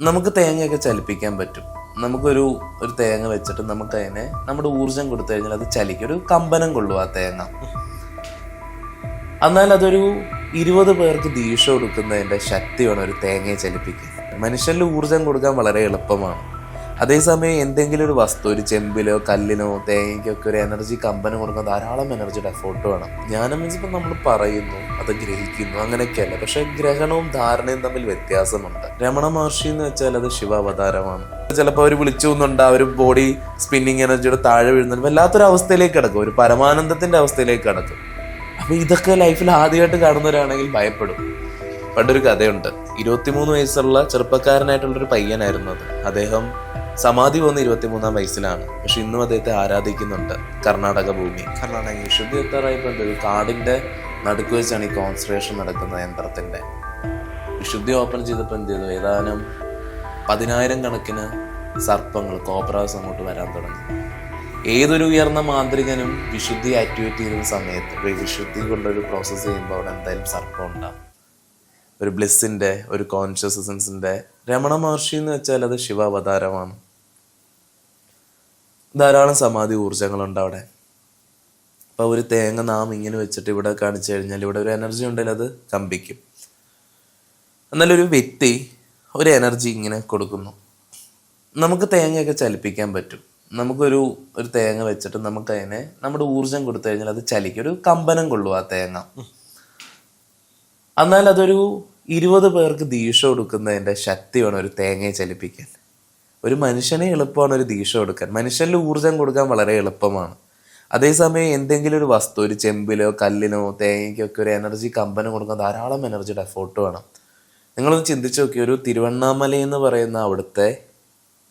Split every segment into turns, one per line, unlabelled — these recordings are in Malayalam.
നമുക്ക് തേങ്ങയൊക്കെ ചലിപ്പിക്കാൻ പറ്റും. നമുക്കൊരു ഒരു തേങ്ങ വെച്ചിട്ട് നമുക്ക് അതിനെ നമ്മുടെ ഊർജം കൊടുത്തു കഴിഞ്ഞാൽ അത് ചലിക്കും. ഒരു കമ്പനം കൊള്ളും ആ തേങ്ങ. എന്നാൽ അതൊരു ഇരുപത് പേർക്ക് ദീക്ഷ കൊടുക്കുന്നതിന്റെ ശക്തിയാണ് ഒരു തേങ്ങയെ ചലിപ്പിക്കുക. മനുഷ്യനിൽ ഊർജം കൊടുക്കാൻ വളരെ എളുപ്പമാണ്. അതേസമയം എന്തെങ്കിലും ഒരു വസ്തു ഒരു ചെമ്പിലോ കല്ലിനോ തേങ്ങയ്ക്കൊക്കെ ഒരു എനർജി കമ്പനം കൊടുക്കാൻ ധാരാളം എനർജിയുടെ എഫോർട്ട് വേണം. ജ്ഞാനം മീൻസ് ഇപ്പം നമ്മൾ പറയുന്നു അത് ഗ്രഹിക്കുന്നു അങ്ങനെയൊക്കെയല്ല. പക്ഷെ ഗ്രഹണവും ധാരണയും തമ്മിൽ വ്യത്യാസമുണ്ട്. രമണ മഹർഷി എന്ന് വെച്ചാൽ അത് ശിവാവതാരമാണ്. ചിലപ്പോൾ അവർ വിളിച്ചു എന്നുണ്ട് അവർ ബോഡി സ്പിന്നിങ് എനർജിയുടെ താഴെ വീഴുന്നുണ്ട്. വല്ലാത്തൊരു അവസ്ഥയിലേക്ക് കിടക്കും ഒരു പരമാനന്ദത്തിന്റെ അവസ്ഥയിലേക്ക് കിടക്കും. അപ്പൊ ഇതൊക്കെ ലൈഫിൽ ആദ്യമായിട്ട് കാണുന്നവരാണെങ്കിൽ ഭയപ്പെടും. പണ്ടൊരു കഥയുണ്ട് ഇരുപത്തിമൂന്ന് വയസ്സുള്ള ചെറുപ്പക്കാരനായിട്ടുള്ള ഒരു പയ്യനായിരുന്നു അത്. അദ്ദേഹം സമാധി പോകുന്ന ഇരുപത്തിമൂന്നാം വയസ്സിലാണ്. പക്ഷെ ഇന്നും അദ്ദേഹത്തെ ആരാധിക്കുന്നുണ്ട്. കർണാടക ഭൂമി.
കർണാടക
വിശുദ്ധി എത്താറായപ്പോൾ എന്ത് കാടിന്റെ കാടിന്റെ നടുക്ക് വെച്ചാണ് ഈ കോൺസെൻട്രേഷൻ നടക്കുന്ന യന്ത്രത്തിന്റെ. വിശുദ്ധി ഓപ്പൺ ചെയ്തപ്പോൾ എന്ത് ചെയ്തു? ഏതാനും പതിനായിരം കണക്കിന് സർപ്പങ്ങൾ കോപ്രാസ് അങ്ങോട്ട് വരാൻ തുടങ്ങി. ഏതൊരു ഉയർന്ന മാന്ത്രികനും വിശുദ്ധി ആക്ടിവേറ്റ് ചെയ്യുന്ന സമയത്ത് ഒരു വിശുദ്ധി കൊണ്ടൊരു പ്രോസസ്സ് ചെയ്യുമ്പോൾ അവിടെ എന്തായാലും സർപ്പം ഉണ്ടാകും ഒരു ബ്ലിസ്സിന്റെ ഒരു കോൺഷ്യസ്നസിന്റെ രമണ മഹർഷി എന്ന് വെച്ചാൽ അത് ശിവാവതാരമാണ്. ധാരാളം സമാധി ഊർജങ്ങളുണ്ട് അവിടെ. അപ്പൊ ഒരു തേങ്ങ നാം ഇങ്ങനെ വെച്ചിട്ട് ഇവിടെ കാണിച്ചു കഴിഞ്ഞാൽ ഇവിടെ ഒരു എനർജി ഉണ്ടെങ്കിൽ അത് കമ്പിക്കും. എന്നാൽ ഒരു വ്യക്തി ഒരു എനർജി ഇങ്ങനെ കൊടുക്കുന്നു. നമുക്ക് തേങ്ങയൊക്കെ ചലിപ്പിക്കാൻ പറ്റും. നമുക്കൊരു ഒരു തേങ്ങ വെച്ചിട്ട് നമുക്ക് അതിനെ നമ്മുടെ ഊർജം കൊടുത്തു കഴിഞ്ഞാൽ അത് ചലിക്കും. ഒരു കമ്പനം കൊള്ളും ആ തേങ്ങ. എന്നാൽ അതൊരു ഇരുപത് പേർക്ക് ദീക്ഷ കൊടുക്കുന്നതിന്റെ ശക്തി വേണം ഒരു തേങ്ങയെ ചലിപ്പിക്കാൻ. ഒരു മനുഷ്യനെ എളുപ്പമാണ് ഒരു ദീക്ഷ കൊടുക്കാൻ. മനുഷ്യനിൽ ഊർജം കൊടുക്കാൻ വളരെ എളുപ്പമാണ്. അതേസമയം എന്തെങ്കിലും ഒരു വസ്തു ഒരു ചെമ്പിലോ കല്ലിനോ തേങ്ങയ്ക്കോ ഒക്കെ ഒരു എനർജി കമ്പനം കൊടുക്കാൻ ധാരാളം എനർജിയുടെ എഫോർട്ട് വേണം. നിങ്ങളൊന്ന് ചിന്തിച്ചു നോക്കി ഒരു തിരുവണ്ണാമല എന്ന് പറയുന്ന അവിടുത്തെ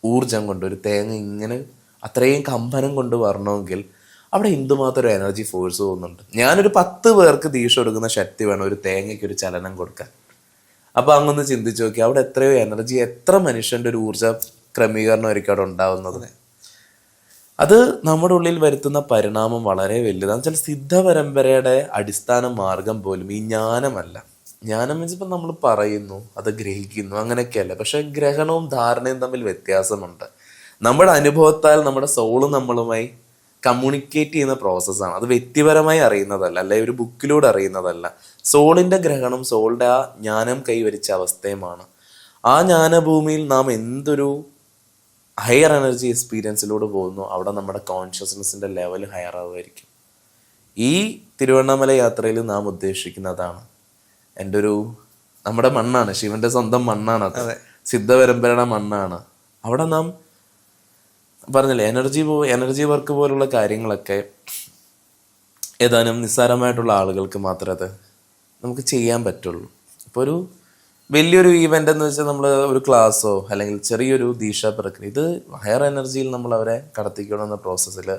ഊർജം കൊണ്ട് ഒരു തേങ്ങ ഇങ്ങനെ അത്രയും കമ്പനം കൊണ്ട് വരണമെങ്കിൽ അവിടെ എന്തുമാത്രം എനർജി ഫോഴ്സ് പോകുന്നുണ്ട്? ഞാനൊരു പത്ത് പേർക്ക് ദീക്ഷ കൊടുക്കുന്ന ശക്തി വേണം ഒരു തേങ്ങയ്ക്ക് ഒരു ചലനം കൊടുക്കാൻ. അപ്പോൾ അങ്ങൊന്ന് ചിന്തിച്ചു നോക്കി അവിടെ എത്രയോ എനർജി എത്ര മനുഷ്യന്റെ ഒരു ഊർജ ക്രമീകരണമായിരിക്കും അവിടെ ഉണ്ടാവുന്നത്. അത് നമ്മുടെ ഉള്ളിൽ വരുത്തുന്ന പരിണാമം വളരെ വലുതാണ്. വെച്ചാൽ സിദ്ധ പരമ്പരയുടെ അടിസ്ഥാന മാർഗം പോലും ഈ ജ്ഞാനമല്ല. ജ്ഞാനം മീൻസ് ഇപ്പം നമ്മൾ പറയുന്നു അത് ഗ്രഹിക്കുന്നു അങ്ങനെയൊക്കെയല്ല. പക്ഷെ ഗ്രഹണവും ധാരണയും തമ്മിൽ വ്യത്യാസമുണ്ട്. നമ്മുടെ അനുഭവത്താൽ നമ്മുടെ സോൾ നമ്മളുമായി കമ്മ്യൂണിക്കേറ്റ് ചെയ്യുന്ന പ്രോസസ്സാണ് അത് വ്യക്തിപരമായി അറിയുന്നതല്ല അല്ലെ ഒരു ബുക്കിലൂടെ അറിയുന്നതല്ല. സോളിന്റെ ഗ്രഹണം സോളിന്റെ ആ ജ്ഞാനം കൈവരിച്ച അവസ്ഥയുമാണ്. ആ ജ്ഞാനഭൂമിയിൽ നാം എന്തൊരു ഹയർ എനർജി എക്സ്പീരിയൻസിലൂടെ പോകുന്നു. അവിടെ നമ്മുടെ കോൺഷ്യസ്നെസ്സിന്റെ ലെവൽ ഹയർ ആവുമായിരിക്കും. ഈ തിരുവണ്ണാമല യാത്രയിൽ നാം ഉദ്ദേശിക്കുന്നതാണ്. എന്റെ ഒരു നമ്മുടെ മണ്ണാണ്. ശിവന്റെ സ്വന്തം മണ്ണാണ് അത്. സിദ്ധപരമ്പരയുടെ മണ്ണാണ്. അവിടെ നാം പറഞ്ഞില്ലേ എനർജി പോ എനർജി വർക്ക് പോലുള്ള കാര്യങ്ങളൊക്കെ ഏതാനും നിസ്സാരമായിട്ടുള്ള ആളുകൾക്ക് മാത്രമേ അത് നമുക്ക് ചെയ്യാൻ പറ്റുള്ളൂ. ഇപ്പോൾ ഒരു വലിയൊരു ഈവെന്റ് എന്ന് വെച്ചാൽ നമ്മൾ ഒരു ക്ലാസ്സോ അല്ലെങ്കിൽ ചെറിയൊരു ദീക്ഷ പ്രക്രിയ. ഇത് ഹയർ എനർജിയിൽ നമ്മൾ അവരെ കടത്തിക്കണമെന്ന പ്രോസസ്സിൽ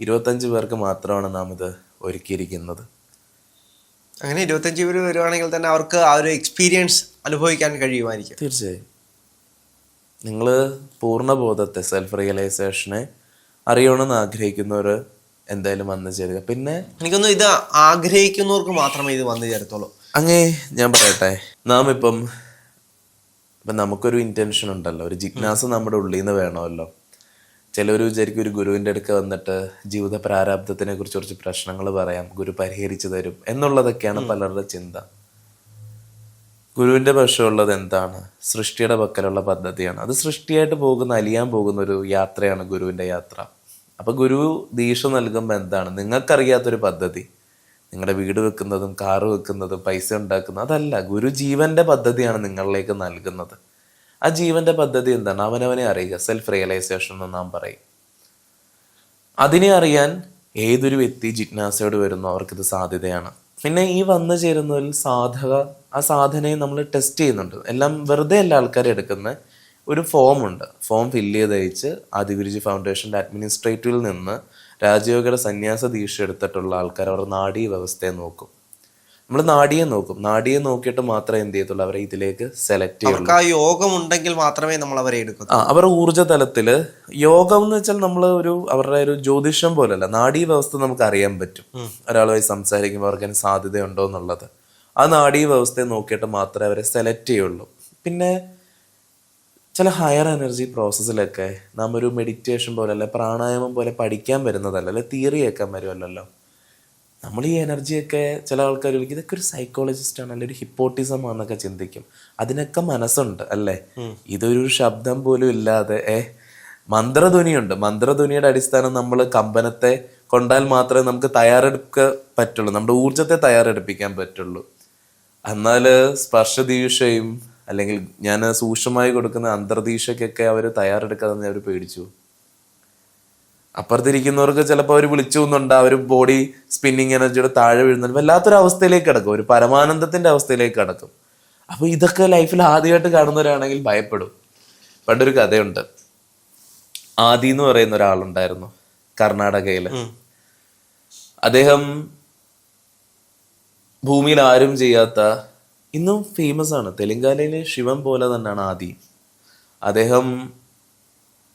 ഇരുപത്തഞ്ച് പേർക്ക് മാത്രമാണ് നാം ഇത് ഒരുക്കിയിരിക്കുന്നത്.
അങ്ങനെ ഇരുപത്തഞ്ച് പേര് വരുവാണെങ്കിൽ തന്നെ അവർക്ക് ആ ഒരു എക്സ്പീരിയൻസ് അനുഭവിക്കാൻ കഴിയുമായിരിക്കും.
തീർച്ചയായും. നിങ്ങൾ പൂർണബോധത്തെ സെൽഫ് റിയലൈസേഷനെ അറിയണമെന്ന് ആഗ്രഹിക്കുന്നവർ എന്തായാലും വന്നു ചേരുക. പിന്നെ
എനിക്കൊന്നും ഇത് ആഗ്രഹിക്കുന്നവർക്ക് മാത്രമേ ഇത് വന്നു ചേരത്തുള്ളൂ.
അങ്ങേ ഞാൻ പറയട്ടെ. നാം ഇപ്പം ഇപ്പം നമുക്കൊരു ഇന്റൻഷൻ ഉണ്ടല്ലോ. ഒരു ജിജ്ഞാസ നമ്മുടെ ഉള്ളിൽ നിന്ന് വേണമല്ലോ. ചിലർ വിചാരിക്കും ഒരു ഗുരുവിന്റെ അടുക്ക വന്നിട്ട് ജീവിത പ്രാരാബ്ദത്തിനെ കുറിച്ച് കുറച്ച് പ്രശ്നങ്ങൾ പറയാം ഗുരു പരിഹരിച്ചു തരും എന്നുള്ളതൊക്കെയാണ് പലരുടെ ചിന്ത. ഗുരുവിന്റെ പക്ഷമുള്ളത് എന്താണ്? സൃഷ്ടിയുടെ പക്കലുള്ള പദ്ധതിയാണ്. അത് സൃഷ്ടിയായിട്ട് പോകുന്ന അലിയാൻ പോകുന്ന ഒരു യാത്രയാണ് ഗുരുവിന്റെ യാത്ര. അപ്പൊ ഗുരു ദീക്ഷ നൽകുമ്പോൾ എന്താണ്? നിങ്ങൾക്കറിയാത്തൊരു പദ്ധതി. നിങ്ങളുടെ വീട് വെക്കുന്നതും കാറ് വെക്കുന്നതും പൈസ ഉണ്ടാക്കുന്നതും അതല്ല ഗുരു ജീവന്റെ പദ്ധതിയാണ് നിങ്ങളിലേക്ക് നൽകുന്നത്. ആ ജീവന്റെ പദ്ധതി എന്താണ്? അവനവനെ അറിയുക. സെൽഫ് റിയലൈസേഷൻ എന്ന് നാം പറയും. അതിനെ അറിയാൻ ഏതൊരു വ്യക്തി ജിജ്ഞാസയോട് വരുന്നു അവർക്കിത് സാധ്യതയാണ്. പിന്നെ ഈ വന്നു ചേരുന്നതിൽ സാധക ആ സാധനയെ നമ്മൾ ടെസ്റ്റ് ചെയ്യുന്നുണ്ട്. എല്ലാം വെറുതെ എല്ലാ ആൾക്കാരും എടുക്കുന്ന ഒരു ഫോമുണ്ട് ഫോം ഫില്ല് ചെയ്ത് അയച്ച് ആദിഗുരുജി ഫൗണ്ടേഷന്റെ അഡ്മിനിസ്ട്രേറ്റീവിൽ നിന്ന് രാജയോഗയുടെ സന്യാസ ദീക്ഷ എടുത്തിട്ടുള്ള ആൾക്കാർ അവരുടെ നാഡീ വ്യവസ്ഥയെ നോക്കും. നമ്മൾ നാഡിയെ നോക്കും. നാഡിയെ നോക്കിയിട്ട് മാത്രമേ എന്ത് ചെയ്യത്തുള്ളൂ? അവരെ ഇതിലേക്ക് സെലക്ട് ചെയ്യുള്ളൂ.
ആ യോഗം ഉണ്ടെങ്കിൽ മാത്രമേ നമ്മൾ അവരെ എടുക്കൂ
ആ അവരുടെ ഊർജ തലത്തിൽ യോഗം എന്ന് വെച്ചാൽ നമ്മൾ ഒരു അവരുടെ ഒരു ജ്യോതിഷം പോലല്ല. നാഡീ വ്യവസ്ഥ നമുക്ക് അറിയാൻ പറ്റും. ഒരാളുമായി സംസാരിക്കുമ്പോൾ അവർക്ക് അതിന് സാധ്യതയുണ്ടോ എന്നുള്ളത്. ആ നാഡീ വ്യവസ്ഥയെ നോക്കിയിട്ട് മാത്രമേ അവരെ സെലക്ട് ചെയ്യുള്ളൂ. പിന്നെ ചില ഹയർ എനർജി പ്രോസസ്സിലൊക്കെ നാം ഒരു മെഡിറ്റേഷൻ പോലെ അല്ലെ പ്രാണായാമം പോലെ പഠിക്കാൻ വരുന്നതല്ല അല്ലെ തിയറി കേൾക്കാൻ വരുമല്ലോ നമ്മൾ ഈ എനർജിയൊക്കെ ചില ആൾക്കാർ വിളിക്കും ഇതൊക്കെ ഒരു സൈക്കോളജിസ്റ്റ് ആണ് അല്ലെങ്കിൽ ഒരു ഹിപ്പോട്ടിസം ആണെന്നൊക്കെ ചിന്തിക്കും. അതിനൊക്കെ മനസ്സുണ്ട് അല്ലേ? ഇതൊരു ശബ്ദം പോലും ഇല്ലാതെ ഏ? മന്ത്രധ്വനിയുണ്ട്. മന്ത്രധ്വനിയുടെ അടിസ്ഥാനം നമ്മൾ കമ്പനത്തെ കൊണ്ടാൽ മാത്രമേ നമുക്ക് തയ്യാറെടുക്ക പറ്റുള്ളൂ നമ്മുടെ ഊർജത്തെ തയ്യാറെടുപ്പിക്കാൻ പറ്റുള്ളൂ. എന്നാൽ സ്പർശദീക്ഷയും അല്ലെങ്കിൽ ഞാൻ സൂക്ഷ്മമായി കൊടുക്കുന്ന അന്തർദീക്ഷയ്ക്കൊക്കെ അവർ തയ്യാറെടുക്കാതെ അവർ പേടിച്ചു. അപ്പുറത്തിരിക്കുന്നവർക്ക് ചിലപ്പോൾ അവർ വിളിച്ചു എന്നുണ്ട് അവർ ബോഡി സ്പിന്നിങ് എനർജിയുടെ താഴെ വീഴുന്നുണ്ട് വല്ലാത്തൊരു അവസ്ഥയിലേക്ക് കിടക്കും ഒരു പരമാനന്ദത്തിന്റെ അവസ്ഥയിലേക്ക് കിടക്കും. അപ്പോൾ ഇതൊക്കെ ലൈഫിൽ ആദ്യമായിട്ട് കാണുന്നവരാണെങ്കിൽ ഭയപ്പെടും. പണ്ടൊരു കഥയുണ്ട്. ആദി എന്ന് പറയുന്ന ഒരാളുണ്ടായിരുന്നു കർണാടകയിൽ അദ്ദേഹം ഭൂമിയിൽ ആരും ചെയ്യാത്ത ഇന്നും ഫേമസ് ആണ്. തെലങ്കാനയിലെ ശിവൻ പോലെ തന്നെയാണ് ആദി. അദ്ദേഹം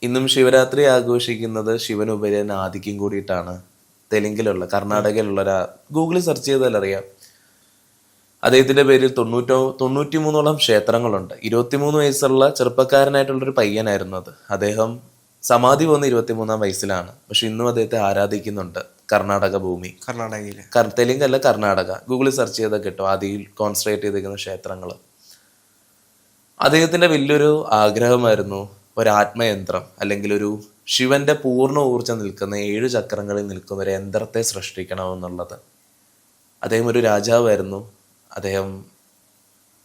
ഇന്നും ശിവരാത്രി ആഘോഷിക്കുന്നത് ശിവനുപരി തന്നെ ആദിക്കും കൂടിയിട്ടാണ്. തെലുങ്കിലുള്ള കർണാടകയിലുള്ള ഒരാ ഗൂഗിളിൽ സെർച്ച് ചെയ്താൽ അറിയാം. അദ്ദേഹത്തിന്റെ പേരിൽ തൊണ്ണൂറ്റോ തൊണ്ണൂറ്റി മൂന്നോളം ക്ഷേത്രങ്ങളുണ്ട്. ഇരുപത്തിമൂന്ന് വയസ്സുള്ള ചെറുപ്പക്കാരനായിട്ടുള്ളൊരു പയ്യനായിരുന്നു അത്. അദ്ദേഹം സമാധി പോകുന്ന ഇരുപത്തിമൂന്നാം വയസ്സിലാണ്. പക്ഷെ ഇന്നും അദ്ദേഹത്തെ ആരാധിക്കുന്നുണ്ട്. കർണാടക ഭൂമി.
കർണാടകയിൽ
കർ- തെലുങ്കല്ല കർണാടക. ഗൂഗിളിൽ സെർച്ച് ചെയ്താൽ കിട്ടും. ആദ്യം കോൺസെൻട്രേറ്റ് ചെയ്തിരിക്കുന്ന ക്ഷേത്രങ്ങൾ അദ്ദേഹത്തിന്റെ വലിയൊരു ആഗ്രഹമായിരുന്നു ഒരു ആത്മയന്ത്രം അല്ലെങ്കിൽ ഒരു ശിവന്റെ പൂർണ ഊർജം നിൽക്കുന്ന ഏഴ് ചക്രങ്ങളിൽ നിൽക്കുന്ന ഒരു യന്ത്രത്തെ സൃഷ്ടിക്കണമെന്നുള്ളത്. അദ്ദേഹം ഒരു രാജാവായിരുന്നു. അദ്ദേഹം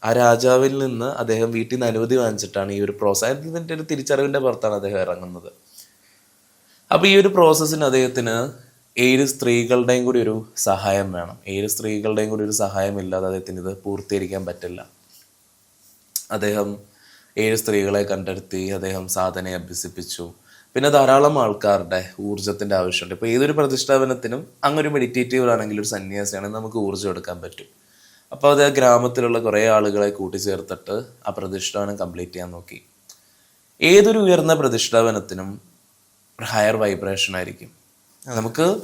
ആ രാജാവിൽ നിന്ന് അദ്ദേഹം വീട്ടിൽ നിന്ന് അനുമതി വാങ്ങിച്ചിട്ടാണ് ഈ ഒരു പ്രോസസ് ഇതിന്റെ ഒരു തിരിച്ചറിവിന്റെ പുറത്താണ് അദ്ദേഹം ഇറങ്ങുന്നത്. അപ്പോൾ ഈ ഒരു പ്രോസസ്സിന് അദ്ദേഹത്തിന് ഏഴ് സ്ത്രീകളുടെയും കൂടി ഒരു സഹായം വേണം. ഏഴ് സ്ത്രീകളുടെയും കൂടി ഒരു സഹായം ഇല്ലാതെ അദ്ദേഹത്തിന് ഇത് പൂർത്തീകരിക്കാൻ പറ്റില്ല. അദ്ദേഹം ഏഴ് സ്ത്രീകളെ കണ്ടെടുത്തി അദ്ദേഹം സാധനയെ അഭ്യസിപ്പിച്ചു. പിന്നെ ധാരാളം ആൾക്കാരുടെ ഊർജത്തിന്റെ ആവശ്യമുണ്ട്. ഇപ്പോൾ ഏതൊരു പ്രതിഷ്ഠാപനത്തിനും അങ്ങൊരു മെഡിറ്റേറ്റീവ് ആണെങ്കിൽ ഒരു സന്യാസിയാണെങ്കിൽ നമുക്ക് ഊർജം എടുക്കാൻ പറ്റും. അപ്പോൾ അത് ഗ്രാമത്തിലുള്ള കുറേ ആളുകളെ കൂട്ടിച്ചേർത്തിട്ട് ആ പ്രതിഷ്ഠാപനം കംപ്ലീറ്റ് ചെയ്യാൻ നോക്കി. ഏതൊരു ഉയർന്ന പ്രതിഷ്ഠാപനത്തിനും ഹയർ വൈബ്രേഷൻ ആയിരിക്കും. നമുക്ക്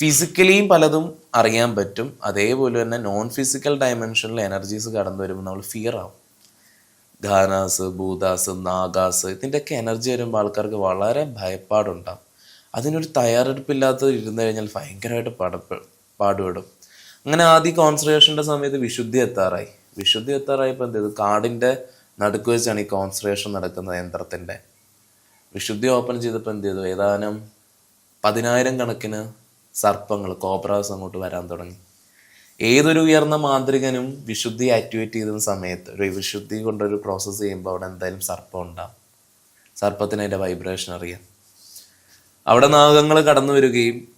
ഫിസിക്കലിയും പലതും അറിയാൻ പറ്റും. അതേപോലെ തന്നെ നോൺ ഫിസിക്കൽ ഡയമെൻഷനിൽ എനർജീസ് കടന്നു വരുമ്പോൾ നമ്മൾ ഫിയർ ആവും. ഘാനാസ് ഭൂതാസ് നാഗാസ് ഇതിന്റെയൊക്കെ എനർജി വരുമ്പോൾ ആൾക്കാർക്ക് വളരെ ഭയപ്പാടുണ്ടാവും. അതിനൊരു തയ്യാറെടുപ്പില്ലാത്ത ഇരുന്ന് കഴിഞ്ഞാൽ ഭയങ്കരമായിട്ട് പടപ്പ് പാടുപെടും. അങ്ങനെ ആദ്യം കോൺസെൻട്രേഷന്റെ സമയത്ത് വിശുദ്ധി എത്താറായി. വിശുദ്ധി എത്താറായപ്പോൾ എന്ത് ചെയ്തു? കാടിന്റെ നടുക്ക് വെച്ചാണ് ഈ കോൺസെൻട്രേഷൻ നടക്കുന്നത് യന്ത്രത്തിന്റെ വിശുദ്ധി ഓപ്പൺ ചെയ്തപ്പോൾ എന്ത് ചെയ്തു? ഏതാനും പതിനായിരം കണക്കിന് സർപ്പങ്ങൾ കോബ്രാസ് അങ്ങോട്ട് വരാൻ തുടങ്ങി. ഏതൊരു ഉയർന്ന മാന്ത്രികനും വിശുദ്ധി ആക്ടിവേറ്റ് ചെയ്യുന്ന സമയത്ത് ഒരു വിശുദ്ധി കൊണ്ടൊരു പ്രോസസ്സ് ചെയ്യുമ്പോൾ അവിടെ എന്തായാലും സർപ്പം ഉണ്ടാവും. സർപ്പത്തിന് അതിന്റെ വൈബ്രേഷൻ അറിയാം. അവിടെ നാഗങ്ങൾ കടന്നു വരികയും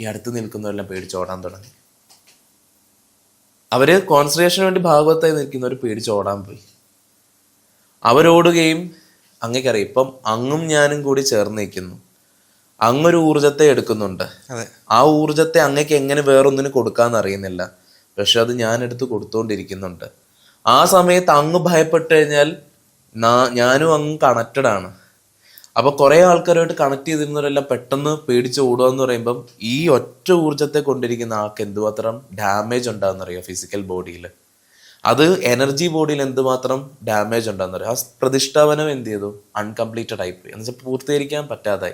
ഈ അടുത്ത് നിൽക്കുന്നവരെല്ലാം പേടിച്ചോടാൻ തുടങ്ങി. അവർ കോൺസെൻട്രേഷന് വേണ്ടി ഭാഗവത്തായി നിൽക്കുന്നവർ പേടിച്ചോടാൻ പോയി. അവരോടുകയും അങ്ങേക്കറിയാം ഇപ്പം അങ്ങും ഞാനും കൂടി ചേർന്ന് നിൽക്കുന്നു. അങ്ങൊരു ഊർജത്തെ എടുക്കുന്നുണ്ട്. ആ ഊർജത്തെ അങ്ങക്ക് എങ്ങനെ വേറൊന്നിന് കൊടുക്കാന്ന് അറിയുന്നില്ല. പക്ഷെ അത് ഞാൻ എടുത്ത് കൊടുത്തോണ്ടിരിക്കുന്നുണ്ട്. ആ സമയത്ത് അങ്ങ് ഭയപ്പെട്ട് കഴിഞ്ഞാൽ ഞാനും അങ്ങ് കണക്റ്റഡ് ആണ്. അപ്പൊ കുറെ ആൾക്കാരുമായിട്ട് കണക്ട് ചെയ്തിരുന്നവരെല്ലാം പെട്ടെന്ന് പേടിച്ച് ഓടുക എന്ന് പറയുമ്പം ഈ ഒറ്റ ഊർജത്തെ കൊണ്ടിരിക്കുന്ന ആൾക്ക് എന്തുമാത്രം ഡാമേജ് ഉണ്ടാകുന്നറിയോ ഫിസിക്കൽ ബോഡിയിൽ അത് എനർജി ബോഡിയിൽ എന്തുമാത്രം ഡാമേജ് ഉണ്ടാകുന്നറിയോ ആ പ്രതിഷ്ഠാപനം എന്ത് ചെയ്തു? അൺകംപ്ലീറ്റഡ് ആയിപ്പോയി. എന്ന് വെച്ചാൽ പൂർത്തീകരിക്കാൻ പറ്റാതായി.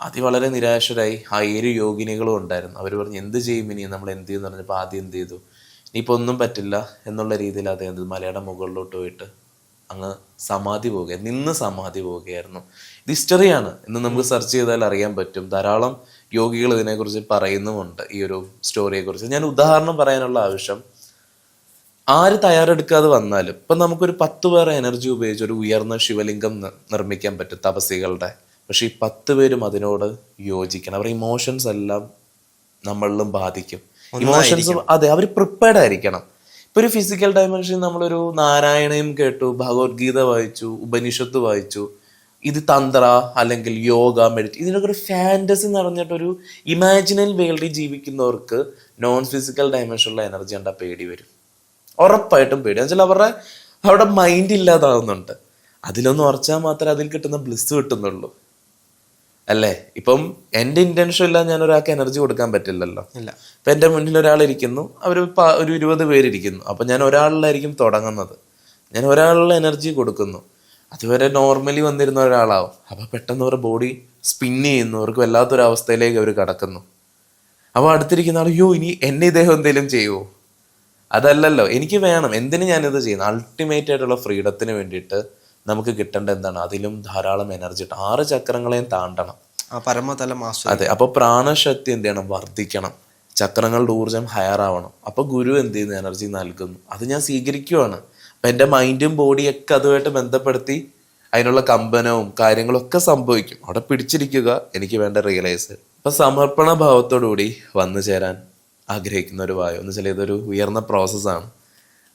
ആദ്യം വളരെ നിരാശരായി ആ ഏഴ് യോഗിനികളും ഉണ്ടായിരുന്നു. അവർ പറഞ്ഞു എന്ത് ചെയ്യും ഇനി? നമ്മൾ എന്ത് ചെയ്യും? എന്ന് പറഞ്ഞപ്പോൾ ആദ്യം എന്ത് ചെയ്തു? ഇനിയിപ്പോൾ ഒന്നും പറ്റില്ല. എന്നുള്ള രീതിയിൽ അദ്ദേഹം എന്ത് മലയുടെ മുകളിലോട്ട് പോയിട്ട് അങ്ങ് സമാധി പോവുക നിന്ന് സമാധി പോവുകയായിരുന്നു. ഇത് ഹിസ്റ്ററിയാണ് ഇന്ന് നമുക്ക് സെർച്ച് ചെയ്താൽ അറിയാൻ പറ്റും. ധാരാളം യോഗികൾ ഇതിനെക്കുറിച്ച് പറയുന്നുമുണ്ട് ഈ ഒരു സ്റ്റോറിയെക്കുറിച്ച് ഞാൻ ഉദാഹരണം പറയാനുള്ള ആവശ്യം. ആര് തയ്യാറെടുക്കാതെ വന്നാലും ഇപ്പം നമുക്കൊരു പത്ത് പേർ എനർജി ഉപയോഗിച്ച് ഒരു ഉയർന്ന ശിവലിംഗം നിർമ്മിക്കാൻ പറ്റും തപസികളുടെ പക്ഷെ ഈ പത്ത് പേരും അതിനോട് യോജിക്കണം. അവരുടെ ഇമോഷൻസ് എല്ലാം നമ്മളിലും ബാധിക്കും. ഇമോഷൻസ് അതെ അവർ പ്രിപ്പയർഡ് ആയിരിക്കണം. ഇപ്പൊ ഒരു ഫിസിക്കൽ ഡയമെൻഷൻ നമ്മളൊരു നാരായണയും കേട്ടു ഭഗവത്ഗീത വായിച്ചു ഉപനിഷത്ത് വായിച്ചു. ഇത് തന്ത്ര അല്ലെങ്കിൽ യോഗ മെഡിറ്റ് ഇതിനൊക്കെ ഒരു ഫാന്റസി നിറഞ്ഞിട്ടൊരു ഇമാജിനൽ വേൾഡിൽ ജീവിക്കുന്നവർക്ക് നോൺ ഫിസിക്കൽ ഡയമെൻഷനുള്ള എനർജി കണ്ടാൽ പേടി വരും. ഉറപ്പായിട്ടും പേടി. എന്നുവെച്ചാൽ അവരുടെ അവരുടെ മൈൻഡ് ഇല്ലാതാവുന്നുണ്ട്. അതിലൊന്ന് ഉറച്ചാൽ മാത്രമേ അതിൽ കിട്ടുന്ന ബ്ലിസ് കിട്ടുന്നുള്ളൂ. അല്ലേ? ഇപ്പം എന്റെ ഇന്റൻഷൻ ഇല്ല ഞാൻ ഒരാൾക്ക് എനർജി കൊടുക്കാൻ പറ്റില്ലല്ലോ.
ഇല്ല.
ഇപ്പം എന്റെ മുന്നിൽ ഒരാൾ ഇരിക്കുന്നു അവർ ഒരു ഇരുപത് പേരിരിക്കുന്നു. അപ്പം ഞാൻ ഒരാളിലായിരിക്കും തുടങ്ങുന്നത്. ഞാൻ ഒരാളുടെ എനർജി കൊടുക്കുന്നു. അതുവരെ നോർമലി വന്നിരുന്ന ഒരാളാവും. അപ്പോൾ പെട്ടെന്ന് അവരുടെ ബോഡി സ്പിൻ ചെയ്യുന്നു. അവർക്ക് വല്ലാത്തൊരു അവസ്ഥയിലേക്ക് അവർ കടക്കുന്നു. അപ്പോൾ അടുത്തിരിക്കുന്ന ആൾ അയ്യോ ഇനി എന്നെ ഇദ്ദേഹം എന്തെങ്കിലും ചെയ്യുമോ അതല്ലല്ലോ. എനിക്ക് വേണം. എന്തിനു ഞാനിത് ചെയ്യുന്നു അൾട്ടിമേറ്റ് ആയിട്ടുള്ള ഫ്രീഡത്തിന് വേണ്ടിയിട്ട് നമുക്ക് കിട്ടേണ്ട എന്താണ്? അതിലും ധാരാളം എനർജി ആറ് ചക്രങ്ങളെയും താണ്ടണം.
ആ പരമതല
അതെ അപ്പോൾ പ്രാണശക്തി എന്ത് ചെയ്യണം? വർദ്ധിക്കണം. ചക്രങ്ങളുടെ ഊർജം ഹയർ ആവണം. അപ്പോൾ ഗുരു എന്ത് ചെയ്യുന്നു? എനർജി നൽകുന്നു. അത് ഞാൻ സ്വീകരിക്കുവാണ്. അപ്പം എന്റെ മൈൻഡും ബോഡിയും ഒക്കെ അതുമായിട്ട് ബന്ധപ്പെടുത്തി അതിനുള്ള കമ്പനവും കാര്യങ്ങളൊക്കെ സംഭവിക്കും. അവിടെ പിടിച്ചിരിക്കുക എനിക്ക് വേണ്ട റിയലൈസ് അപ്പം സമർപ്പണ ഭാവത്തോടുകൂടി വന്നു ചേരാൻ ആഗ്രഹിക്കുന്ന ഒരു വായു. എന്ന് വെച്ചാൽ ഇതൊരു ഉയർന്ന പ്രോസസ്സാണ്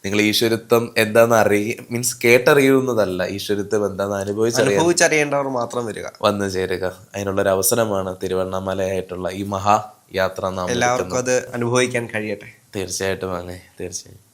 നിങ്ങൾ ഈശ്വരത്വം എന്താന്ന് അറിയ മീൻസ് കേട്ടറിയുന്നതല്ല. ഈശ്വരത്വം എന്താന്ന്
അനുഭവിച്ചറിയേണ്ടവർ മാത്രം വരിക.
വന്നു ചേരുക. അതിനുള്ള ഒരു അവസരമാണ് തിരുവണ്ണാമലയായിട്ടുള്ള ഈ മഹായാത്ര നാം
എല്ലാവർക്കും അത് അനുഭവിക്കാൻ കഴിയട്ടെ.
തീർച്ചയായിട്ടും അങ്ങനെ തീർച്ചയായും